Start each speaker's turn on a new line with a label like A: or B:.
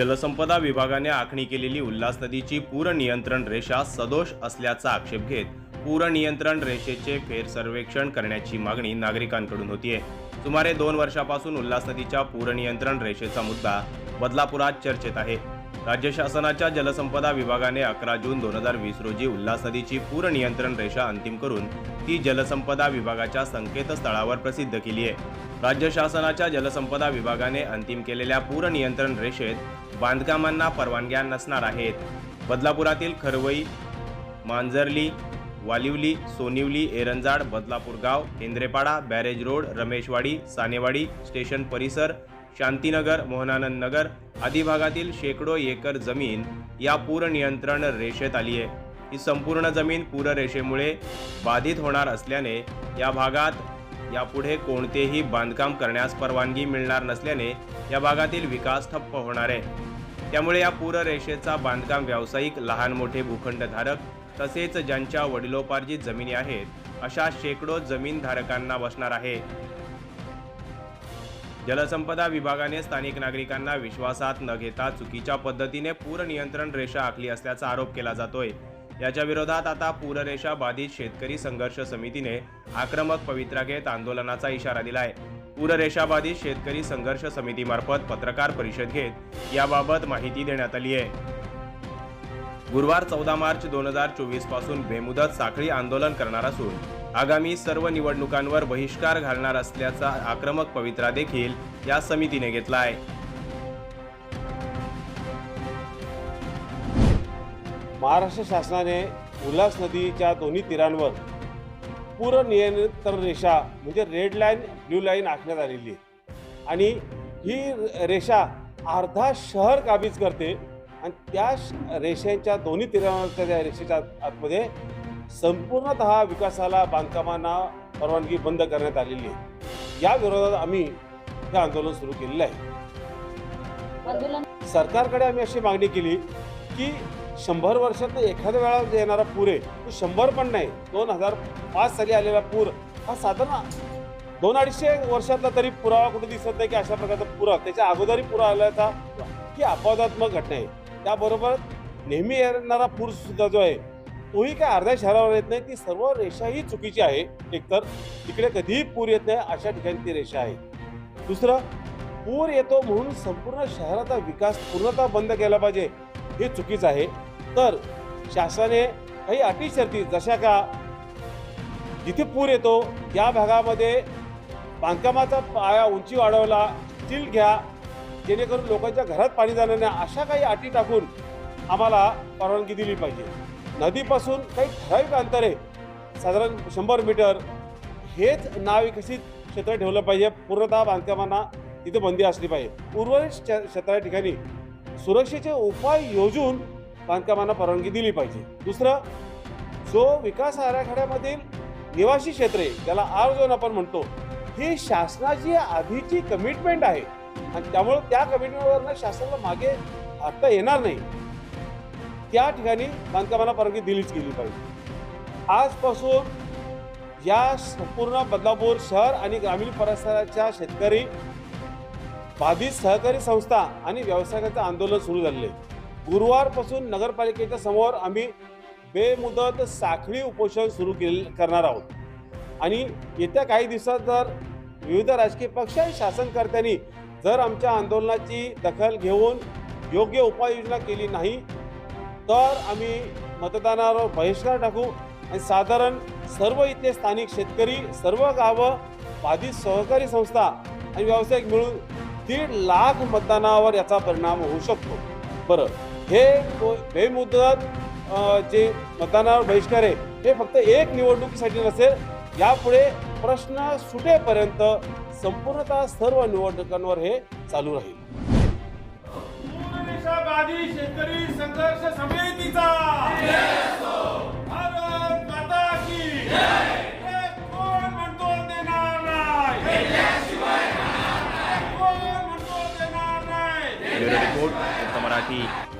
A: जलसंपदा विभागाने आखणी केलेली उल्हास नदीची पूर नियंत्रण रेषा सदोष असल्याचा आक्षेप घेत पूर नियंत्रण रेषेचे फेरसर्वेक्षण करण्याची मागणी नागरिकांकडून होतीये. सुमारे दोन वर्षापासून उल्हास नदीच्या पूर नियंत्रण रेषेचा मुद्दा बदलापुरात चर्चेत आहे. राज्य शासनाच्या जलसंपदा विभागाने अकरा जून दोन हजार वीस रोजी उल्हास नदीची पूर नियंत्रण रेषा अंतिम करून ती जलसंपदा विभागाच्या संकेतस्थळावर प्रसिद्ध केली आहे. राज्य शासनाच्या जलसंपदा विभागाने अंतिम केलेल्या पूर नियंत्रण रेषेत बांधकामांना परवानग्या नसणार आहेत. बदलापुरातील खरवई मांजरली वालिवली सोनिवली एरंजाड बदलापूर गाव Kendrepada barrage road Rameshwadi Sanewadi station परिसर शांतीनगर मोहनानंद नगर आदी भागातील शेकडो एकर जमीन या पूर नियंत्रण रेषेत आली आहे. ही संपूर्ण जमीन पूररेषेमुळे बाधित होणार असल्याने या भागात यापुढे कोणतेही बांधकाम करण्यास परवानगी मिळणार नसल्याने या भागातील विकास ठप्प होणार आहे. त्यामुळे या पूररेषेचा बांधकाम व्यावसायिक लहान मोठे भूखंडधारक तसेच ज्यांच्या वडिलोपार्जित जमिनी आहेत अशा शेकडो जमीनधारकांना बसणार आहे. जलसंपदा विभागाने स्थानिक नागरिकांना विश्वासात न घेता चुकीच्या पद्धतीने पूर नियंत्रण रेषा आखली असल्याचा आरोप केला जातोय. याच्या विरोधात आता पूररेषा बाधित शेतकरी संघर्ष समितीने आक्रमक पवित्रा घेत आंदोलनाचा इशारा दिलाय. पूररेषा बाधित शेतकरी संघर्ष समितीमार्फत पत्रकार परिषद घेत याबाबत माहिती देण्यात आली आहे गुरुवार चौदा मार्च दोन हजार चोवीसपासून बेमुदत साखळी आंदोलन करणार असून आगामी सर्व निवडणुकांवर बहिष्कार घालणार असल्याचा आक्रमक पवित्रा देखील या समितीने घेतला आहे
B: महाराष्ट्र शासनाने उल्हास नदीच्या दोन्ही तीरांवर पूर नियंत्रण रेषा म्हणजे रेड लाईन ब्ल्यू लाईन आखण्यात आलेली आहे. आणि ही रेषा अर्धा शहर काबीज करते आणि त्या रेषेच्या दोन्ही तीरांवरच्या त्या रेषेच्या आतमध्ये संपूर्णत विकासाला बांधकामांना परवानगी बंद करण्यात आलेली आहे. या विरोधात आम्ही हे आंदोलन सुरू केलेलं आहे. सरकारकडे आम्ही अशी मागणी केली की शंभर वर्षात एखाद्या वेळा येणारा पूर आहे तो शंभर पण नाही दोन हजार पाच साली आलेला पूर हा साधारण दोन अडीचशे वर्षातला तरी पुरावा कुठे दिसत नाही की अशा प्रकारचा पुरा त्याच्या अगोदरही पुरा आल्याचा ही अपवादात्मक घटना आहे. त्याबरोबर नेहमी येणारा पूर सुद्धा जो आहे तोही काय अर्ध्या शहरावर येत नाही ती सर्व रेषाही चुकीची आहे. एकतर तिकडे कधीही पूर येत नाही अशा ठिकाणी ती रेषा आहे. दुसरं पूर येतो म्हणून संपूर्ण शहराचा विकास पूर्णतः बंद केला पाहिजे हे चुकीचं आहे. तर शासनाने काही अटी शर्ती जशा का जिथे पूर येतो या भागामध्ये बांधकामाचा पाया उंची वाढवला स्टील घ्या जेणेकरून लोकांच्या घरात पाणी जाणार नाही अशा काही अटी टाकून आम्हाला परवानगी दिली पाहिजे. नदीपासून काही ठराविक अंतर आहे साधारण शंभर मीटर हेच नाविकसित क्षेत्र ठेवलं पाहिजे. पूर्णतः बांधकामांना तिथे बंदी असली पाहिजे. उर्वरित क्ष- क्षेत्रा ठिकाणी सुरक्षेचे उपाय योजून बांधकामांना परवानगी दिली पाहिजे. दुसरं जो विकास आराखड्यामधील निवासी क्षेत्रे ज्याला आर झोन आपण म्हणतो ही शासनाची आधीची कमिटमेंट आहे. आणि त्यामुळं त्या कमिटमेंटवरनं शासनाला मागे हटता येणार नाही. त्या ठिकाणी बांधकामाला परवानगी दिलीच गेली पाहिजे. आजपासून या संपूर्ण बदलापूर शहर आणि ग्रामीण परिसराच्या शेतकरी बाधित सहकारी संस्था आणि व्यावसायिकांचं आंदोलन सुरू झालेलं आहे. गुरुवारपासून नगरपालिकेच्या समोर आम्ही बेमुदत साखळी उपोषण सुरू केले करणार आहोत. आणि येत्या काही दिवसात जर विविध राजकीय पक्ष आणि शासनकर्त्यांनी जर आमच्या आंदोलनाची दखल घेऊन योग्य उपाययोजना केली नाही तर आम्ही मतदानावर बहिष्कार टाकू आणि साधारण सर्व इथले स्थानिक शेतकरी सर्व गावं बाधित सहकारी संस्था आणि व्यावसायिक मिळून दीड लाख मतदानावर याचा परिणाम होऊ शकतो. बरं हे को- बेमुदत जे मतदानावर बहिष्कार आहे हे फक्त एक निवडणुकीसाठी नसेल यापुढे प्रश्न सुटेपर्यंत संपूर्णतः सर्व निवडणुकांवर हे चालू राहील.
C: शेतकरी संघर्ष समितीचा. भारत